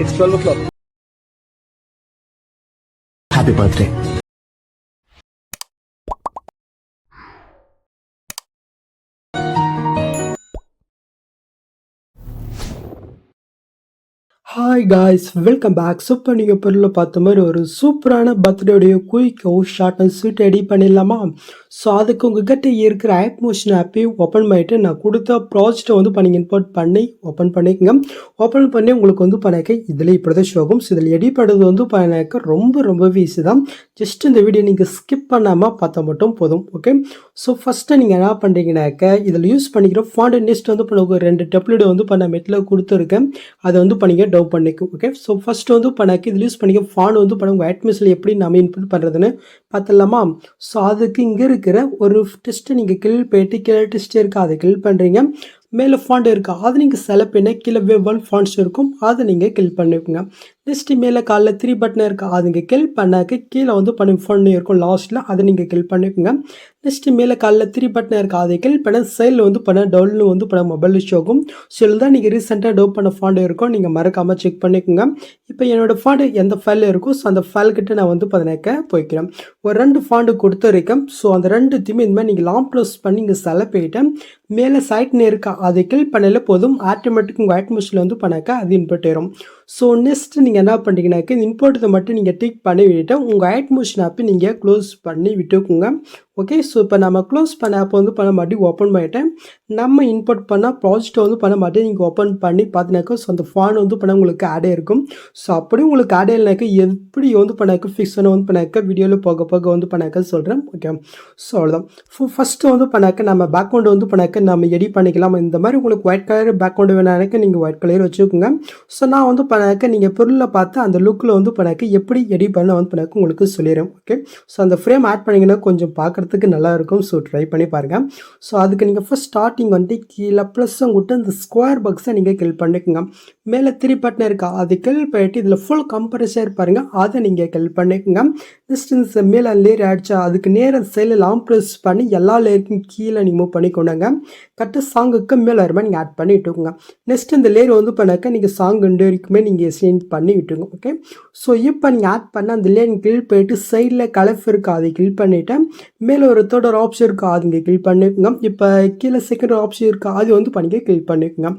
It's 12 o'clock. Happy birthday. Hi guys welcome back super நீங்கள் பொருளில் பார்த்த மாதிரி ஒரு சூப்பரான பர்த்டேடைய குயிக்கோ ஷார்ட் அண்ட் ஸ்வீட் ரெடி பண்ணிடலாமா? ஸோ அதுக்கு உங்ககிட்ட இருக்கிற ஆப் மோஷன் ஆப்பையும் ஓப்பன் பண்ணிவிட்டு நான் கொடுத்த ப்ராஜெக்டை வந்து பண்ணி இம்போர்ட் பண்ணி ஓப்பன் பண்ணிக்கோங்க. ஓப்பன் பண்ணி உங்களுக்கு வந்து பண்ணாக்க இதில் இப்படி தான் ஷோகும் ஸோ இதில் எடிட் பண்ணுறது வந்து பண்ணக்க ரொம்ப ரொம்ப ஈஸி தான். ஜஸ்ட் இந்த வீடியோ நீங்கள் ஸ்கிப் பண்ணாமல் பார்த்தா மட்டும் போதும். ஓகே ஸோ ஃபஸ்ட்டு நீங்கள் என்ன பண்ணுறீங்கனாக்க இதில் யூஸ் பண்ணிக்கிற ஃபாண்ட் நெஸ்ட் வந்து பண்ண ரெண்டு டெப்லெட் வந்து பண்ண மெட்டில் கொடுத்துருக்கேன். அதை வந்து பண்ணிக்க டவு பண்ணிக்கும் ஓகே ஸோ ஃபஸ்ட்டு வந்து பண்ணாக்க இதில் யூஸ் பண்ணிக்க ஃபான் வந்து இப்போ உங்கள் அட்மிஷனில் எப்படி நம்ம இன்புட் பண்ணுறதுன்னு பார்த்துடலாமா? ஸோ அதுக்கு இங்கே இருக்கிற ஒரு டெஸ்ட்டை நீங்கள் கில் போயிட்டு கீழே டெஸ்ட்டே இருக்கா? அதை கில் பண்ணுறீங்க மேலே ஃபாண்ட் இருக்கா? அது நீங்கள் செலக்ட் கீழே வெவ்வல் ஃபாண்ட்ஸ் இருக்கும். அதை நீங்கள் கில் பண்ணிக்கோங்க. நெக்ஸ்ட்டு மேலே காலில் த்ரீ பட்டன் இருக்கா அது நீங்கள் கில் பண்ணாக்க கீழே வந்து பண்ணி ஃபோன் இருக்கும் லாஸ்ட்டில் அதை நீங்கள் கில் பண்ணிக்கோங்க. நெக்ஸ்ட்டு மேலே காலில் த்ரீ பட்டன் இருக்கா அதை கில் பண்ண சைடில் வந்து பண்ண டவுல்னு வந்து பண்ண மொபைல் ஷோக்கும் ஸோ இல்லை தான் நீங்கள் ரீசெண்டாக டவுன் பண்ண ஃபாண்டு இருக்கும் நீங்கள் மறக்காமல் செக் பண்ணிக்கோங்க. இப்போ என்னோடய ஃபாண்டு எந்த ஃபைலில் இருக்கோ ஸோ அந்த ஃபைல் கிட்ட நான் வந்து பதினாக்க போய்க்கிறேன். ஒரு ரெண்டு ஃபாண்டு கொடுத்துருக்கேன் ஸோ அந்த ரெண்டுத்தையுமே இந்த மாதிரி நீங்கள் லாங் ப்ளஸ் பண்ணி இங்கே செல போயிட்டேன் மேலே சைட்னு இருக்கா அதை கில் பண்ணல போதும் ஆட்டோமேட்டிக் உங்கள் ஆட்மோஸ்டில் வந்து பண்ணாக்க அது இன்புட் ஸோ நெக்ஸ்ட் நீங்கள் என்ன பண்ணுறீங்கனாக்க இந்த இம்போர்ட்டத்தை மட்டும் நீங்கள் டிக் பண்ணி விட்டுட்டு உங்கள் ஆட்மோஷன் ஆப்பை நீங்கள் க்ளோஸ் பண்ணி விட்டுக்கோங்க. ஓகே ஸோ இப்போ நம்ம க்ளோஸ் பண்ண ஆப் வந்து பண்ண மாட்டி ஓப்பன் பண்ணிட்டேன். நம்ம இன்புட் பண்ணால் ப்ராஜெக்ட்டை வந்து பண்ண மாட்டேன். நீங்கள் ஓப்பன் பண்ணி பார்த்தினாக்கா ஸோ அந்த ஃபான் வந்து பண்ண உங்களுக்கு ஆடே இருக்கும். ஸோ அப்படியே உங்களுக்கு ஆடே இல்லைனாக்கா எப்படி வந்து பண்ணாக்க ஃபிக்ஸ் பண்ண வந்து பண்ணாக்க வீடியோவில் போக போக வந்து பண்ணாக்க சொல்கிறேன் ஓகே ஸோ அவ்வளோதான் ஃபஸ்ட்டு வந்து பண்ணாக்க நம்ம பேக்ரவுண்டு வந்து பண்ணாக்க நம்ம எடிட் பண்ணிக்கலாம். இந்த மாதிரி உங்களுக்கு ஒயிட் கலர் பேக்ரவுண்டு வேணாக்க நீங்கள் ஒயிட் கலர் வச்சுக்கோங்க. ஸோ நான் வந்து பண்ணாக்க நீங்கள் பொருளை பார்த்து அந்த லுக்கில் வந்து பண்ணாக்க எப்படி எடிட் பண்ண வந்து பண்ணாக்க உங்களுக்கு சொல்லிடுறேன். ஓகே ஸோ அந்த ஃப்ரேம் ஆட் பண்ணிங்கன்னா கொஞ்சம் பார்க்க பார்க்குறதுக்கு நல்லா இருக்கும் ஸோ ட்ரை பண்ணி பாருங்கள் ஸோ அதுக்கு நீங்கள் ஃபஸ்ட் ஸ்டார்டிங் வந்துட்டு கீழே ப்ளஸ்ஸும் விட்டு இந்த ஸ்கொயர் பாக்ஸை நீங்கள் கில் பண்ணிக்கோங்க. மேலே த்ரீ பட்டன் இருக்கா? அது கில் பண்ணிட்டு இதில் ஃபுல் கம்ப்ரஸர் பாருங்கள் அதை நீங்கள் கில் பண்ணிக்கோங்க. டிஸ்டன்ஸ் மேலே லேர் ஆகிடுச்சா அதுக்கு நேர சைடில் லாங் ப்ரெஸ் பண்ணி எல்லா லேயருக்கும் கீழே நீங்கள் மூவ் பண்ணி கொண்டாங்க கரெக்டாக சாங்குக்கு மேலே வருமா நீங்கள் ஆட் பண்ணி விட்டுக்கோங்க. நெக்ஸ்ட் இந்த லேர் வந்து பண்ணாக்க நீங்கள் சாங் ரெண்டு வரைக்குமே நீங்கள் சேஞ்ச் பண்ணி விட்டுங்க ஓகே ஸோ இப்போ நீங்கள் ஆட் பண்ண அந்த லேர் கில் போயிட்டு சைடில் கலஃப் இருக்கா? அதை கில் பண்ணிவிட்டு மேலே ஒரு தேர்ட் ஒரு ஆப்ஷன் இருக்கா அதுங்க கிளிக் கில் பண்ணிக்கோங்க. இப்போ கீழே செகண்ட் ஆப்ஷன் இருக்கா அது வந்து பண்ணிக்க கிளிக் பண்ணிக்கோங்க.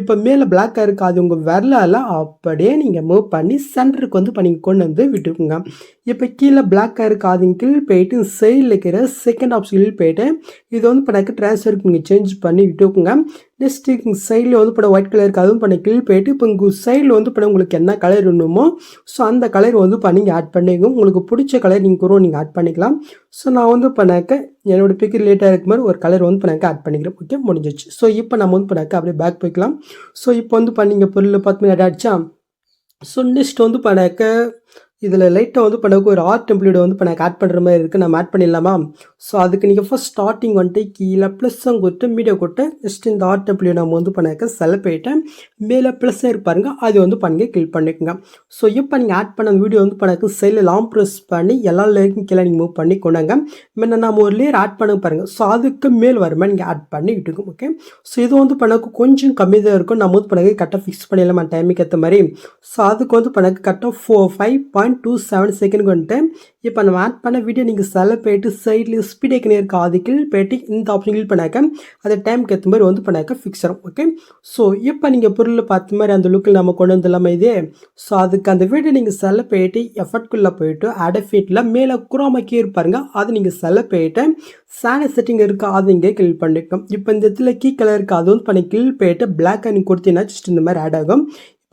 இப்போ மேலே பிளாக்காக இருக்கா அது உங்கள் வரலால அப்படியே நீங்கள் மூவ் பண்ணி சென்டருக்கு வந்து பண்ணி கொண்டு வந்து விட்டுக்குங்க. இப்போ கீழே பிளாக்காக இருக்கா அதுங்க கீழ் போயிட்டு சைடில் இருக்கிற செகண்ட் ஆப்ஷன் போயிட்டு இது வந்து பண்ணாக்க ட்ரான்ஸ்ஃபருக்கு நீங்கள் சேஞ்ச் பண்ணி விட்டுக்குங்க. நெக்ஸ்ட் சைடில் வந்து பண்ண ஒயிட் கலருக்கு அதுவும் பண்ண கீழ் போயிட்டு இப்போ உங்கள் சைடில் வந்து பண்ண உங்களுக்கு என்ன கலர் வேணுமோ ஸோ அந்த கலர் வந்து பண்ணி நீங்கள் ஆட் பண்ணிக்கோங்க. உங்களுக்கு பிடிச்ச கலர் நீங்கள் கூட நீங்கள் ஆட் பண்ணிக்கலாம். ஸோ நான் வந்து பண்ணாக்க என்னோடய பிக்கு லேட்டாக இருக்க மாதிரி ஒரு கலர் வந்து பண்ணாக்க ஆட் பண்ணிக்கிறேன். ஓகே முடிஞ்சிச்சு ஸோ இப்போ நம்ம வந்து பண்ணாக்க அப்படியே பேக் போய்க்கலாம். ஸோ இப்போ வந்து பண்ணிங்க பொருள் பத்து மினிட் ஆகிடுச்சா ஸோ நெக்ஸ்ட் வந்து பண்ணாக்க இதில் லைட்டாக வந்து பண்ணக்கு ஒரு ஆர்ட் டெம்ப்ளேட் வந்து இப்போ நான் ஆட் பண்ணுற மாதிரி இருக்குது நம்ம ஆட் பண்ணிடலாமா? ஸோ அதுக்கு நீங்கள் ஃபஸ்ட் ஸ்டார்டிங் வந்துட்டு கீழே ப்ளஸ்ஸும் கொடுத்து மீடியா கொடுத்து ஜஸ்ட் இந்த ஆர்ட் டெம்ப்ளேட் நம்ம வந்து பண்ணாக்க செலக்ட் பண்ணிட்டேன் மேலே ப்ளஸ்ஸாக இருப்பாருங்க அது வந்து பண்ணிங்க கிளிக் பண்ணிக்கோங்க. ஸோ இப்போ நீங்கள் ஆட் பண்ண வீடியோ வந்து பண்ணக்கு சைடில் லாங் ப்ரெஸ் பண்ணி எல்லா லேயருக்கும் கீழே நீங்கள் மூவ் பண்ணி கொண்டாங்க. முன்ன நம்ம ஒரு லேயர் ஆட் பண்ண பாருங்கள் ஸோ அதுக்கு மேல் வருமா நீங்கள் ஆட் பண்ணி விட்டுக்கும் ஓகே ஸோ இது வந்து பண்ணக்கு கொஞ்சம் கம்மி தான் இருக்கும். நம்ம வந்து பண்ணக்கு கரெக்டாக ஃபிக்ஸ் பண்ணிடலாமா? டைமுக்கு ஏற்ற மாதிரி. ஸோ அதுக்கு வந்து பண்ணக்கு கரெக்டாக four five point two seven second வந்துட்டு இப்போ நம்ம ஆட் பண்ண வீடியோ நீங்கள் செல்ல போயிட்டு சைடில் ஸ்பீட் ஏற்கனவே இருக்க அது கீழ் போயிட்டு இந்த ஆப்ஷன் கிளிக் பண்ணாக்க அதை டைமுக்கு ஏற்ற மாதிரி வந்து பண்ணாக்க ஃபிக்ஸ் ஆகும் ஓகே ஸோ இப்போ நீங்கள் பொருள் பார்த்த மாதிரி அந்த லுக்கில் நம்ம கொண்டு வந்துடலாமா இதே? ஸோ அதுக்கு அந்த வீடியோ நீங்கள் செல்ல போயிட்டு எஃபர்ட்குள்ளே போயிட்டு அடஃபீட்டில் மேலே குரோமக்கே இருப்பாருங்க அது நீங்கள் செல்ல போயிட்டு சேன செட்டிங் இருக்கா அது இங்கே கிளிக் பண்ணிக்கும். இப்போ இந்த இடத்துல கீ கலர் இருக்குது அது வந்து பண்ணி கிளிக் போயிட்டு பிளாக் அண்ட் கொடுத்தீங்கன்னா ஜஸ்ட் இந்த மாதிரி ஆட் ஆகும்.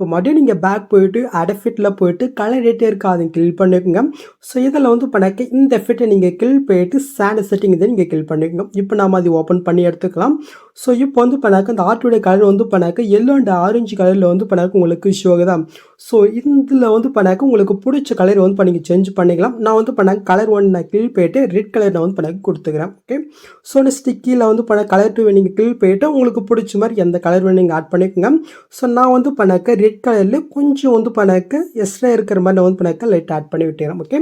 இப்போ மறுபடியும் நீங்கள் பேக் போயிட்டு அடஃபிட்டில் போயிட்டு கலர் ரேட்டே இருக்காது கில் பண்ணிக்கோங்க. ஸோ இதில் வந்து பண்ணாக்க இந்த எஃபெக்ட்டை நீங்கள் கில் போயிட்டு சேண்ட் செட்டிங் இதை நீங்கள் கில் பண்ணிக்கோங்க. இப்போ நாம் அதை ஓப்பன் பண்ணி எடுத்துக்கலாம். ஸோ இப்போ வந்து பண்ணாக்க இந்த ஆர்ட்டுடைய கலர் வந்து பண்ணாக்க எல்லோ அண்ட் ஆரஞ்சு கலரில் வந்து பண்ணாக்க உங்களுக்கு இஷ்யூ ஆகுதான் ஸோ இதில் வந்து பண்ணாக்க உங்களுக்கு பிடிச்ச கலர் வந்து பண்ணி சேஞ்ச் பண்ணிக்கலாம். நான் வந்து பண்ணாக்க கலர் ஒன் நான் கில் போயிட்டு ரெட் கலர் நான் வந்து பண்ணாக்க கொடுத்துக்கிறேன். ஓகே ஸோ நெக்ஸ்ட் கீழே வந்து பண்ண கலர் டூ நீங்கள் கில் போயிட்டு உங்களுக்கு பிடிச்ச மாதிரி எந்த கலர் வேணும் நீங்கள் ஆட் பண்ணிக்கோங்க. ஸோ நான் வந்து பண்ணாக்க ரெட் கலரில் கொஞ்சம் வந்து பண்ணாக்க எக்ஸ்ட்ரா இருக்கிற மாதிரி நான் வந்து பண்ணாக்க லைட் ஆட் பண்ணி விட்டுறேன் ஓகே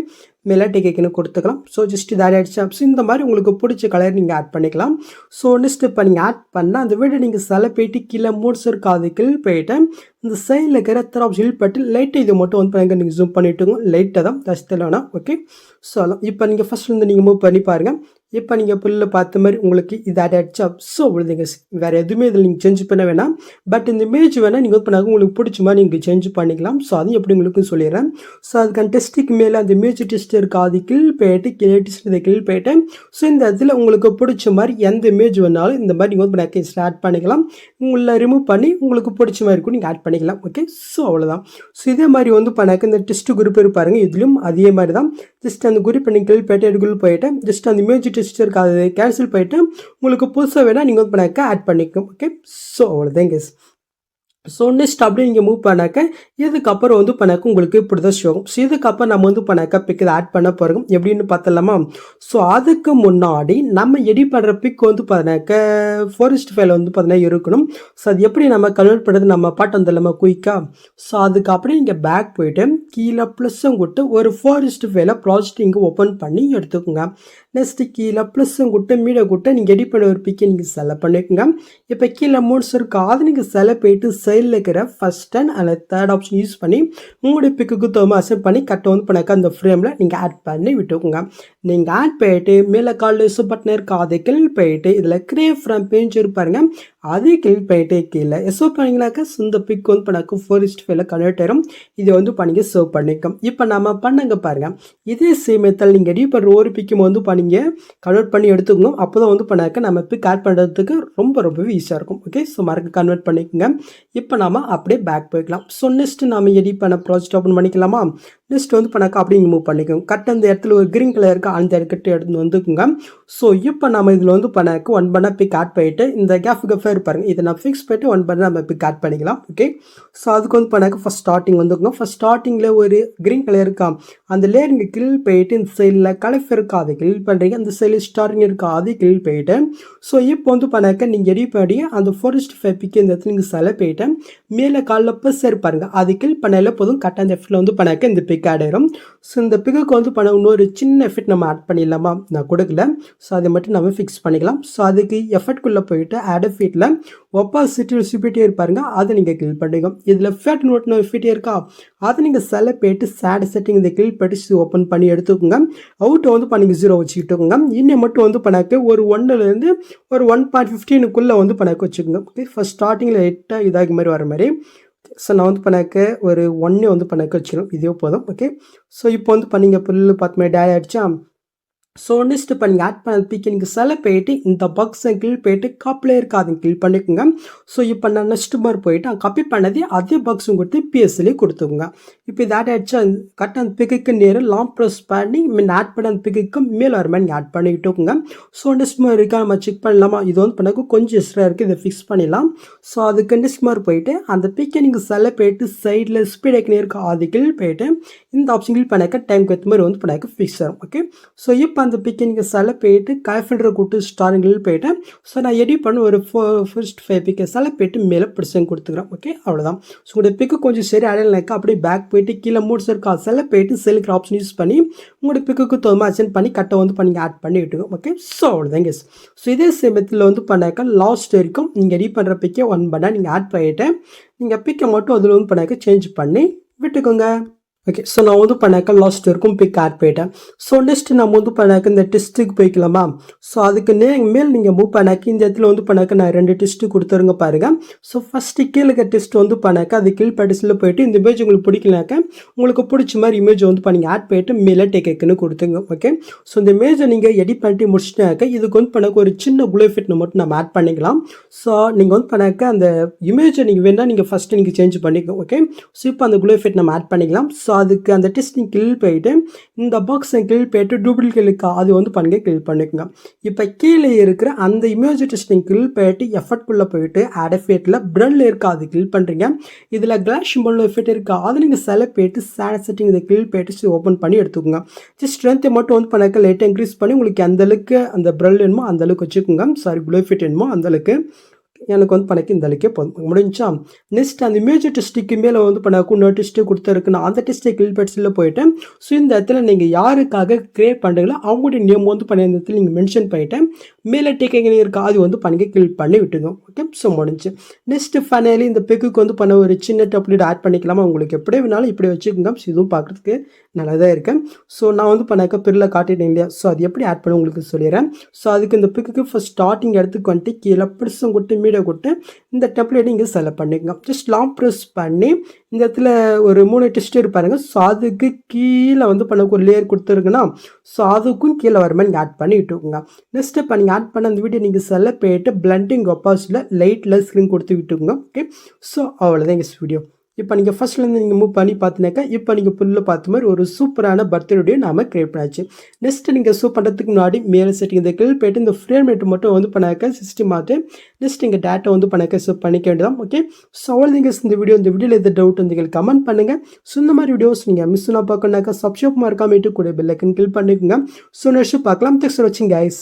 மேலே டிக்கெட்னு கொடுத்துக்கலாம். ஸோ ஜஸ்ட் இது ஆட் ஆகிடுச்சு ஸோ இந்த மாதிரி உங்களுக்கு பிடிச்ச கலர் நீங்கள் ஆட் பண்ணிக்கலாம். ஸோ நெக்ஸ்ட் இப்போ நீங்கள் ஆட் பண்ணால் அந்த வீடியோ நீங்கள் சில போயிட்டு கீழே மூட்ஸ் இருக்காதுக்கு போயிட்டு இந்த சைடில் இருக்கிற எத்தனை ஆப்ஷன் பட்டு லைட்டை இது மட்டும் வந்து பாருங்கள் நீங்கள் ஜூம் பண்ணிவிட்டுங்க லைட்டை தான் ஜஸ்ட் வேணாம் ஓகே ஸோ அதான். இப்போ நீங்கள் ஃபஸ்ட் வந்து நீங்கள் மூவ் பண்ணி பாருங்கள் இப்போ நீங்கள் புல்ல பார்த்த மாதிரி உங்களுக்கு இது ஆட் ஆகிடுச்சா ஸோ விழுதுங்க வேறு எதுவுமே இதில் நீங்கள் சேஞ்ச் பண்ண வேணாம். பட் இந்த இமேஜ் வேணால் நீங்கள் பண்ணாங்க உங்களுக்கு பிடிச்ச மாதிரி நீங்கள் சேஞ்ச் பண்ணிக்கலாம். ஸோ அதையும் எப்படி உங்களுக்கு சொல்லிடுறேன். ஸோ அதுக்கான டெஸ்ட்டுக்கு மேலே அந்த இமேஜ் டெஸ்ட் இருக்கு. அது கீழ் போயிட்டு கிளே டெஸ்ட் இதை கீழ் போயிட்டு ஸோ இந்த இடத்துல உங்களுக்கு பிடிச்ச மாதிரி எந்த இமேஜ் வேணாலும் இந்த மாதிரி நீங்கள் வந்து பண்ணாக்க ஸ்டார்ட் பண்ணிக்கலாம். உங்களை ரிமூவ் பண்ணி உங்களுக்கு பிடிச்ச மாதிரி இருக்கும் நீங்கள் ஆட் பண்ணிக்கலாம். ஓகே ஸோ அவ்வளோதான் ஸோ இதே மாதிரி வந்து பண்ணாக்க இந்த டெஸ்ட் குரூப் இருப்பாருங்க இதுலையும் அதே மாதிரி தான் ஜஸ்ட் அந்த குரூப் நீங்கள் பேட்டையடுக்குள் போயிட்டு போயிட்டு ஜஸ்ட் அந்த இமேஜ் டெஸ்ட் இருக்காது கேன்சல் போயிட்டு உங்களுக்கு புதுசாக வேணால் நீங்கள் வந்து பண்ணாக்க ஆட் பண்ணிக்கணும் ஓகே ஸோ அவ்வளோதான் கெஸ் ஸோ நெக்ஸ்ட் அப்படியே நீங்கள் மூவ் பண்ணாக்க இதுக்கப்புறம் வந்து பண்ணாக்க உங்களுக்கு இப்படி தான் ஷோ ஸோ இதுக்கப்புறம் நம்ம வந்து பண்ணாக்க பிக் இதை ஆட் பண்ண போகிறோம் எப்படின்னு பார்த்தலாமா ஸோ அதுக்கு முன்னாடி நம்ம எடி பண்ணுற பிக் வந்து பார்த்தினாக்க ஃபாரஸ்ட் ஃபைல் வந்து பார்த்தீங்கன்னா இருக்கணும். ஸோ அது எப்படி நம்ம கன்வெர்ட் பண்ணுறது நம்ம பாட்டு வந்துடலாமா குயிக்காக ஸோ அதுக்கு அப்படியே பேக் போயிட்டு கீழே ப்ளஸ்ஸும் கொடுத்து ஒரு ஃபாரஸ்ட் ஃபைலை ப்ராஜெக்ட் இங்கே ஓப்பன் பண்ணி எடுத்துக்கோங்க. நெக்ஸ்ட்டு கீழே ப்ளஸ்ஸும் கொடுத்து மீட கொடுத்து நீங்கள் எடி பண்ண ஒரு பிக்கை நீங்கள் செலக்ட் பண்ணிக்கோங்க. இப்போ கீழே மூணு இருக்கு? அதை நீங்கள் செலக்ட் போயிட்டு சைடில் இருக்கிற ஃபஸ்ட் அண்ட் அந்த தேர்ட் ஆப்ஷன் யூஸ் பண்ணி உங்களுடைய பிக்குக்கு தோமா அசெப்ட் பண்ணி கட்டை வந்து பண்ணாக்க அந்த ஃப்ரேமில் நீங்கள் ஆட் பண்ணி விட்டுக்கோங்க. நீங்கள் ஆட் போயிட்டு மேலே கால் யூஸ் பட்டன் இருக்கு? அதை போயிட்டு இதில் கிரே ஃப்ரம் பேஞ்சு இருப்பாருங்க அதே கிளிக் பண்ணிட்டு கீழே எஸ்ஓ பண்ணிங்கனாக்கா இந்த பிக் வந்து பண்ணாக்கும் ஃபோரிஸ்ட் ஃபைல கன்வெர்ட் ஆயிரும் இதை வந்து பண்ணிங்க சேவ் பண்ணிக்கும். இப்போ நம்ம பண்ணுங்க பாருங்கள் இதே சேம் மெத்தட் நீங்கள் ரெடி பண்ணுற ஒரு பிக்கும் வந்து பண்ணிங்க. கன்வெர்ட் பண்ணி எடுத்துக்கணும் அப்போ தான் வந்து பண்ணாக்க நம்ம பிக் ஆட் பண்ணுறதுக்கு ரொம்ப ரொம்பவே ஈஸியாக இருக்கும். ஓகே ஸோ மறக்க கன்வெர்ட் பண்ணிக்கோங்க. இப்போ நம்ம அப்படியே பேக் போய்க்கலாம். ஸோ நெக்ஸ்ட் நம்ம எடிட் பண்ண ப்ராஜெக்ட் ஓப்பன் பண்ணிக்கலாமா? நெக்ஸ்ட் வந்து பண்ணாக்க அப்படியே மூவ் பண்ணிக்கோங்க. கட் அந்த இடத்துல ஒரு க்ரீன் கலர் இருக்குது அந்த இடத்துக்கு எடுத்து வந்துக்குங்க. ஸோ இப்போ நம்ம இதில் வந்து பண்ணாக்க ஒன் பண்ண பிக் ஆட் பண்ணிவிட்டு இந்த கேஃப் கஃபே இருப்பாருங்க இதை நான் ஃபிக்ஸ் பண்ணிட்டு ஒன் பண்ண நம்ம பிக் ஆட் பண்ணிக்கலாம். ஓகே ஸோ அதுக்கு வந்து பண்ணாக்க ஃபஸ்ட் ஸ்டார்டிங் வந்துக்குங்க. ஃபஸ்ட் ஸ்டார்டிங்கில் ஒரு க்ரீன் கலர் இருக்கா? அந்த லேயர் இங்கே போயிட்டு இந்த சைடில் கலஃப் இருக்கா? அதை கிளில் பண்ணுறீங்க அந்த சைடில் ஸ்டார்டிங் இருக்கா? அதை கிளில் போயிட்டு. ஸோ இப்போ வந்து பண்ணாக்க நீங்கள் ரெடி பண்ணி அந்த ஃபாரஸ்ட் ஃபைவ் பிக்கு இந்த இடத்துல நீங்கள் செலை போயிட்டு மேலே காலில் பஸ் இருப்பாருங்க அது கில் பண்ணல போதும். கரெக்டாக அந்த எஃப்டில் வந்து பண்ணாக்க இந்த பிக் ஆட் ஆகிடும் ஸோ இந்த பிக்குக்கு வந்து பண்ண இன்னொரு சின்ன எஃபெக்ட் நம்ம ஆட் பண்ணிடலாமா? நான் கொடுக்கல. ஸோ அதை மட்டும் நம்ம ஃபிக்ஸ் பண்ணிக்கலாம். ஸோ அதுக்கு எஃபெக்ட்குள்ளே போயிட்டு ஆட் ஃபீட்டில் ஒப்பாசிட்டி சிபிட்டே இருப்பாருங்க. அதை நீங்கள் கிளிக் பண்ணுங்க. இதில் ஃபேட் நோட்னு ஃபிட்டே இருக்கா? அதை நீங்கள் செல போயிட்டு சேட் செட்டிங் இந்த கிளிக் பண்ணிட்டு ஓப்பன் பண்ணி எடுத்துக்கோங்க. அவுட்டை வந்து பண்ணிங்க ஜீரோ வச்சுக்கிட்டுக்கோங்க. இன்னும் மட்டும் வந்து பண்ணாக்க ஒரு ஒன்னுலேருந்து ஒரு ஒன் பாயிண்ட் ஃபிஃப்டீனுக்குள்ளே வந்து பண்ணாக்க வச்சுக்கோங்க. ஓகே ஃபஸ்ட் ஸ்டார்டிங்கில் எட்டாக இதாகி மாதிரி வர மாதிரி. ஸோ நான் வந்து பண்ணாக்க ஒரு ஒன்னே வந்து பண்ணாக்க வச்சுக்கணும். இதே போதும். ஓகே ஸோ இப்போ வந்து பண்ணிங்க புல்லு பார்த்து மாதிரி டேட் ஆகிடுச்சா ஸோ நெக்ஸ்ட் இப்போ நீங்கள் ஆட் பண்ண பிக்கு நீங்கள் செலக்ட் போயிட்டு இந்த பக்ஸை கீழ் போயிட்டு காப்பில் இருக்காது கீழ் பண்ணிக்கோங்க. ஸோ இப்போ நான் நெக்ஸ்ட் மாதிரி போயிட்டு கப்பி பண்ணதே அதே பக்ஸும் கொடுத்து பிஎஸ்சிலே கொடுத்துக்கோங்க. இப்போ இது ஆட் ஆகிடுச்சு கரெக்டாக அந்த பிக்குக்கு நேரம் லாங் ப்ரெஸ் பண்ணி மீன் ஆட் பண்ண அந்த பிக்குக்கு மேல் வர மாதிரி நீங்கள் ஆட் பண்ணிக்கிட்டுக்கோங்க. ஸோ நெக்ஸ்ட் மாதிரி இருக்கா? நம்ம செக் பண்ணலாமா? இது வந்து பண்ணக்கு கொஞ்சம் எக்ஸ்ட்ரா இருக்குது இதை ஃபிக்ஸ் பண்ணிடலாம். ஸோ அதுக்கு நெக்ஸ்ட் மாதிரி போயிட்டு அந்த பிக்கை நீங்கள் செலக்ட் போயிட்டு சைடில் ஸ்பீட் ஏற்கனவே இருக்கா அது கீழ் போயிட்டு இந்த ஆப்ஷன் கீழ் பண்ணாக்க டைம் ஏற்ற மாதிரி வந்து பண்ணாக்க ஃபிக்ஸ் ஆகும் ஓகே ஸோ இப்போ அந்த பிக்கை நீங்கள் செல போயிட்டு காய்ஃபில்டர் கூட்டு ஸ்டாரிங்கில் போயிட்டேன் ஸோ நான் எடிட் பண்ண ஒரு ஃபோ ஃபர்ஸ்ட் ஃபைவ் பிக்கை செல போயிட்டு மேலே பிடிச்சங்க கொடுத்துக்கிறேன். ஓகே அவ்வளோதான் ஸோ உங்களுடைய பிக்கு கொஞ்சம் சரி அடையலைனாக்கா அப்படியே பேக் போயிட்டு கீழே மூட்ஸ் இருக்கா செல போயிட்டு செலுக்கிற ஆப்ஷன் யூஸ் பண்ணி உங்களுடைய பிக்குக்கு தோமா அச்சன் பண்ணி கட்டை வந்து பண்ணி ஆட் பண்ணி விட்டுக்கோங்க ஓகே ஸோ அவ்வளோதான் கெஸ் ஸோ இதே சேமத்தில் வந்து பண்ணாக்கா லாஸ்ட் வரைக்கும் நீங்கள் எடிட் பண்ணுற பிக்கை ஒன் பண்ணால் நீங்கள் ஆட் பண்ணிவிட்டேன் நீங்கள் பிக்கை மட்டும் அதில் வந்து பண்ணாக்க சேஞ்ச் பண்ணி விட்டுக்கோங்க. ஓகே ஸோ நான் வந்து பண்ணாக்க லாஸ்ட் வரைக்கும் பிக் ஆட் போயிட்டேன். ஸோ நெக்ஸ்ட் நம்ம வந்து பண்ணாக்க இந்த டெஸ்ட்டுக்கு போய்க்கலாமா? ஸோ அதுக்கு நே மேல் நீங்கள் மூவ் பண்ணாக்க இந்த இடத்துல வந்து பண்ணாக்க நான் ரெண்டு டெஸ்ட்டு கொடுத்துருங்க பாருங்கள் ஸோ ஃபஸ்ட்டு கீழே இருக்க டெஸ்ட் வந்து பண்ணாக்க அது கீழ் பட்டிஸில் போயிட்டு இந்த இமேஜ் உங்களுக்கு பிடிக்கலனாக்க உங்களுக்கு பிடிச்ச மாதிரி இமேஜ் வந்து பண்ணி ஆட் போயிட்டு மேலே டேக்குன்னு கொடுத்துங்க ஓகே ஸோ இந்த இமேஜை நீங்கள் எடிட் பண்ணிட்டு முடிச்சிட்டாக்க இதுக்கு வந்து பண்ணாக்க ஒரு சின்ன குளோ ஃபிட்னு மட்டும் நம்ம ஆட் பண்ணிக்கலாம். ஸோ நீங்கள் வந்து பண்ணாக்க அந்த இமேஜை நீங்கள் வேணால் நீங்கள் ஃபஸ்ட்டு நீங்கள் சேஞ்ச் பண்ணிக்கோ ஓகே ஸோ இப்போ அந்த குளோ ஃபிட் நம்ம ஆட் பண்ணிக்கலாம். ஸோ ஸோ அதுக்கு அந்த டெஸ்டிங் கில் போயிட்டு இந்த பாக்ஸை கில் போயிட்டு டூப்ளிகேலுக்கு அது வந்து பண்ணுங்க கிளில் பண்ணிக்கோங்க. இப்போ கீழே இருக்கிற அந்த இமேஜ் டெஸ்டிங் கில் போயிட்டு எஃபர்ட்குள்ளே போயிட்டு அடஃபேட்டில் எஃபெக்டில் ப்ரல் இருக்கா அது கிளில் பண்ணுறீங்க இதில் கிளாஷ் சிம்பிள் எஃபெக்ட் இருக்கா? அதை நீங்கள் செல போயிட்டு சேட் செட்டிங் இதை கில் போயிட்டு ஓப்பன் பண்ணி எடுத்துக்கோங்க. ஜஸ்ட் ஸ்ட்ரென்த்தை மட்டும் வந்து பண்ணாக்க லைட்டாக இன்க்ரீஸ் பண்ணி உங்களுக்கு அந்தளவுக்கு அந்த ப்ரல் வேணுமோ அந்த அளவுக்கு வச்சுக்கோங்க. சாரி ப்ளூ ஃபிட் வேணுமோ அந்தளவுக்கு எனக்கு வந்து பண்ணக்கு இந்த அளவுக்கே போதும் முடிஞ்சா நெக்ஸ்ட் அந்த இமேஜ் டிஸ்டிக்கு மேலே வந்து பண்ணாக்கும் இன்னொரு டெஸ்ட்டு கொடுத்துருக்கு நான் அந்த டெஸ்ட்டை கிளிக் போயிட்டேன். ஸோ இந்த இடத்துல நீங்கள் யாருக்காக கிரியேட் பண்ணுறீங்களோ அவங்களுடைய நேம் வந்து பண்ணி இந்த இடத்துல நீங்கள் மென்ஷன் பண்ணிட்டேன். மேலே டேக்கிங் இருக்கா அது வந்து பண்ணிக்க கிளிக் பண்ணி விட்டுங்க ஓகே ஸோ முடிஞ்சு. நெக்ஸ்ட் ஃபைனலி இந்த பெக்குக்கு வந்து பண்ண ஒரு சின்ன டெப்லெட் ஆட் பண்ணிக்கலாமா? உங்களுக்கு எப்படி வேணாலும் இப்படி வச்சுக்கோங்க. ஸோ இதுவும் பார்க்குறதுக்கு நல்லா தான் இருக்கேன் ஸோ நான் வந்து பண்ணாக்க பிரில் காட்டிட்டேன் இல்லையா? ஸோ அது எப்படி ஆட் பண்ண உங்களுக்கு சொல்லிடுறேன். ஸோ அதுக்கு இந்த பிக்குக்கு ஃபஸ்ட் ஸ்டார்டிங் இடத்துக்கு வந்துட்டு கீழே பிடிச்சும் கொட்டு மீடியா கொட்டு இந்த டெப்லெட் இங்கே செலக்ட் பண்ணிக்கோங்க. ஜஸ்ட் லாங் ப்ரெஸ் பண்ணி இந்த இடத்துல ஒரு மூணு டெஸ்ட் இருப்பாருங்க ஸோ அதுக்கு கீழே வந்து பண்ண ஒரு லேயர் கொடுத்துருக்குன்னா ஸோ அதுக்கும் கீழே வர மாதிரி நீங்கள் ஆட் பண்ணி விட்டுக்கோங்க. நெக்ஸ்ட் இப்போ நீங்கள் ஆட் பண்ண அந்த வீடியோ நீங்கள் செலக்ட் போயிட்டு பிளண்டிங் ஆப்போசிட்டில் லைட்டில் ஸ்க்ரீன் கொடுத்து விட்டுக்கோங்க. ஓகே ஸோ அவ்வளோதான் எங்கள் வீடியோ இப்போ நீங்கள் ஃபஸ்ட்லேருந்து நீங்கள் மூவ் பண்ணி பார்த்தினாக்கா இப்போ நீங்கள் புல்லில் பார்த்த மாதிரி ஒரு சூப்பரான பர்த்டே நாம கிரியேட் பண்ணாச்சு நெக்ஸ்ட் நீங்கள் சூப் பண்ணுறதுக்கு முன்னாடி மேலே செட்டிங் இந்த கிளில் போயிட்டு இந்த ஃப்ரேம் ரேட் மட்டும் வந்து பண்ணாக்க சிஸ்டம் மாற்று நெக்ஸ்ட் நீங்கள் டேட்டா வந்து பண்ணாக்க சூப் பண்ணிக்க வேண்டியதான் ஓகே ஸோ அவ்வளோ நீங்கள் இந்த வீடியோ இந்த வீடியோவில் எது டவுட் வந்து கமெண்ட் பண்ணுங்கள் ஸோ இந்த மாதிரி வீடியோஸ் நீங்கள் மிஸ் பண்ண பார்க்கணுனாக்கா சப்ஸ்கிரைப் மறக்காமட்டு கூட பெல்லைக்கன் கிளிக் பண்ணிக்கோங்க. ஸோ நெக்ஸ்ட் பார்க்கலாம். தேங்க்ஸ் ஃபார் வாட்சிங் கைஸ்